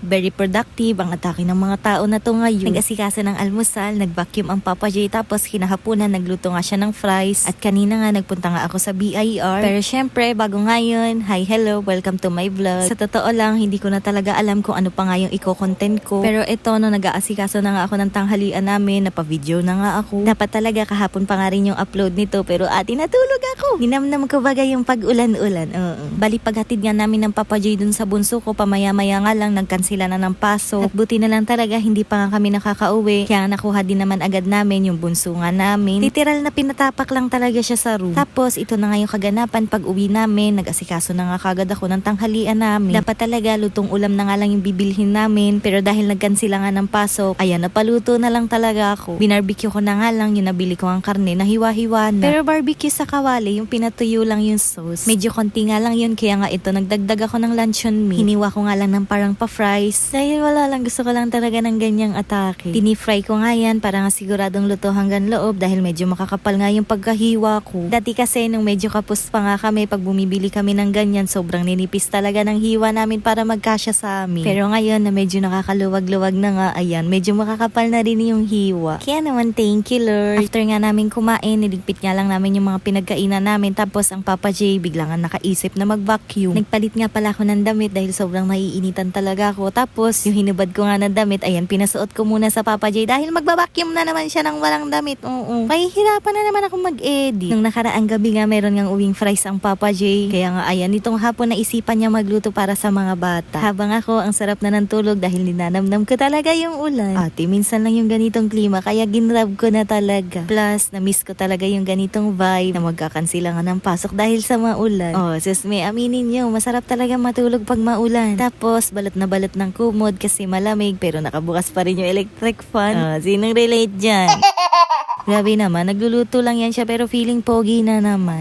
Very productive ang atake ng mga tao na to ngayon. Nag-asikasa ng almusal, nag-vacuum ang Papa J, tapos kinahapunan nagluto nga siya ng fries. At kanina nga nagpunta nga ako sa BIR. Pero syempre, bago ngayon, hi, hello, welcome to my vlog. Sa totoo lang, hindi ko na talaga alam kung ano pa nga yung i-content ko. Pero ito, no, nag-aasikaso na nga ako ng tanghalian namin, napavideo na nga ako. Dapat talaga kahapon pa nga rin yung upload nito, pero ati natulog ako. Ninamnam ko bagay yung pag-ulan-ulan. Oo. Bali paghatid nga namin ng Papa J dun sa bunso ko, pamaya-maya nga lang nagkansila na ng paso. At buti na lang talaga hindi pa nga kami nakakauwi. Kaya nakuha din naman agad namin yung bunso nga namin. Literal na pinatapak lang talaga siya sa room. Tapos ito na nga yung kaganapan pag uwi namin. Nag-asikaso na nga kagad ako ng tanghalian namin. Dapat talaga lutong ulam na nga lang yung bibilhin namin. Pero dahil nagkansila nga ng pasok, ayan napaluto na lang talaga ako. Binarbecue ko na nga lang yung nabili ko ang karne na hiwa-hiwa na. Pero barbecue sa kawali, yung pinatuyo lang yung sauce. Medyo konti nga lang yun kaya nga ito nagdagdag ako ng luncheon meat. Hiniwa ko nga lang ng parang pa-fries. Dahil wala lang gusto ko lang talaga ng ganyang atake. Tinifry ko nga yan para nga siguradong luto hanggang loob dahil medyo makakapal nga yung pagkahiwa ko. Dati kasi nung medyo kapos pa nga kami pag bumibili kami ng ganyan sobrang ninipis talaga ng hiwa namin para magkasya sa amin. Pero ngayon na medyo nakakaluwag-luwag na nga ayan medyo makakapal na rin yung hiwa. Kaya naman thank you Lord. After nga namin kumain niligpit nga lang namin yung mga pinagkainan namin tapos ang Papa J bigla nga nakaisip na mag-vacuum. Nagpalit nga pala ako ng damit dahil sobrang naiinitan talaga ako. Tapos yung hinubad ko nga ng damit ayan pinasuot ko muna sa Papa J dahil magbabacuum na naman siya ng walang damit. Oo. Mahihirapan na naman ako mag-edit. Nung nakaraang gabi nga meron ngang uwing fries ang Papa J. Kaya nga ayan itong hapon naisipan niya magluto para sa mga bata. Habang ako ang sarap na ng tulog dahil ninanamnam ko talaga yung ulan. Ate minsan lang yung ganitong klima kaya ginrab ko na talaga. Plus na-miss ko talaga yung ganitong vibe na magkakansila nga ng pasok dahil sa maulan. Oh, sis may aminin nyo, masarap talaga matulog pag maulan. Tapos balot na balot ng kumod kasi malamig pero nakabukas pa rin yung electric fan. Oh, sinong relate dyan? Grabe naman, nagluluto lang yan siya pero feeling pogi na naman.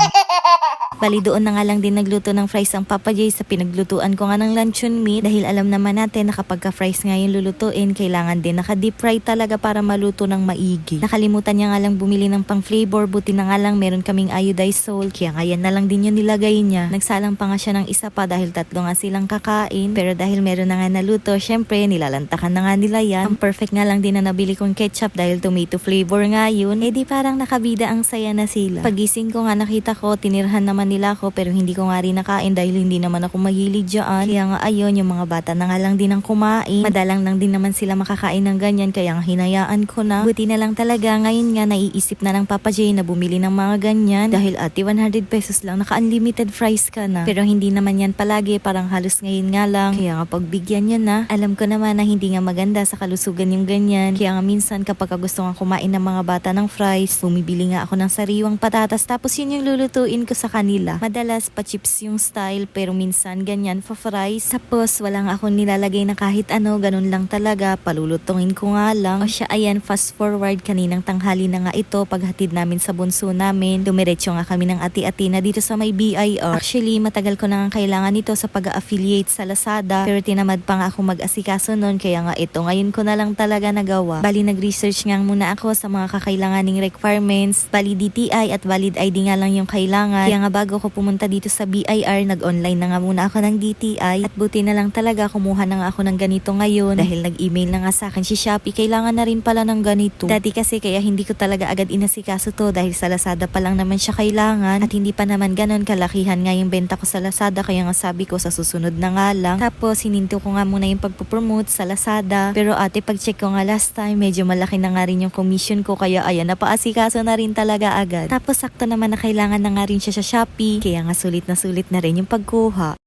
Bali doon na nga lang din nagluto ng fries ang Papa J sa pinaglutuan ko nga ng luncheon meat dahil alam naman natin na kapag ka fries nga yung lulutuin, kailangan din naka-deep fry talaga para maluto ng maigi. Nakalimutan niya nga lang bumili ng pang flavor, buti na nga lang meron kaming iodized salt, kaya nga na lang din yung nilagay niya. Nagsalang pa nga siya ng isa pa dahil tatlo nga silang kakain, pero dahil meron na nga naluto, syempre nilalantakan na nga nila yan. Ang perfect nga lang din na nabili kong ketchup dahil tomato flavor nga yun, eh di parang nakabida ang saya na sila. Pagising ko nga nakita ko, tinirhan naman nila ako pero hindi ko nga rin nakain dahil hindi naman ako mahilig dyan. Kaya nga ayun, yung mga bata na nga lang din ang kumain. Madalang lang din naman sila makakain ng ganyan kaya nga hinayaan ko na. Buti na lang talaga ngayon nga naiisip na ng Papa J na bumili ng mga ganyan dahil ati 100 pesos lang naka-unlimited fries ka na. Pero hindi naman yan palagi, parang halos ngayon nga lang. Kaya nga pagbigyan niya na, alam ko naman na hindi nga maganda sa kalusugan yung ganyan. Kaya nga minsan kapag gusto nga kumain ng mga bata ng fries, bumibili nga ako ng sariwang patatas tapos yun yung lulutuin ko sa kanila. Madalas pa chips yung style pero minsan ganyan fa fries. Tapos walang akong nilalagay na kahit ano, ganun lang talaga. Palulutungin ko nga lang. O siya ayan, fast forward kaninang tanghali na nga ito paghatid namin sa bunso namin. Dumiretso nga kami ng ati-ati na dito sa may BIR. Actually, matagal ko na nga kailangan nito sa pag-affiliate sa Lazada. Pero tinamad pa nga ako mag-asikaso nun kaya nga ito ngayon ko na lang talaga nagawa. Bali nag-research nga muna ako sa mga kakailanganing requirements. Bali DTI at valid ID nga lang yung kailangan. Kaya nga bago ko pumunta dito sa BIR, nag-online na nga muna ako ng DTI. At buti na lang talaga kumuha na nga ako ng ganito ngayon. Dahil nag-email na nga sa akin si Shopee, kailangan na rin pala ng ganito. Dati kasi kaya hindi ko talaga agad inasikaso to dahil sa Lazada pa lang naman siya kailangan. At hindi pa naman ganon kalakihan nga yung benta ko sa Lazada. Kaya nga sabi ko sa susunod na nga lang. Tapos hininto ko nga muna yung pagpupromote sa Lazada. Pero ate pag-check ko nga last time, medyo malaki na nga rin yung commission ko. Kaya ayan, napaasikaso na rin talaga agad. Tapos sakto naman na kailangan na nga rin siya sa Shopee. Kaya nga sulit na sulit na rin yung pagkuha.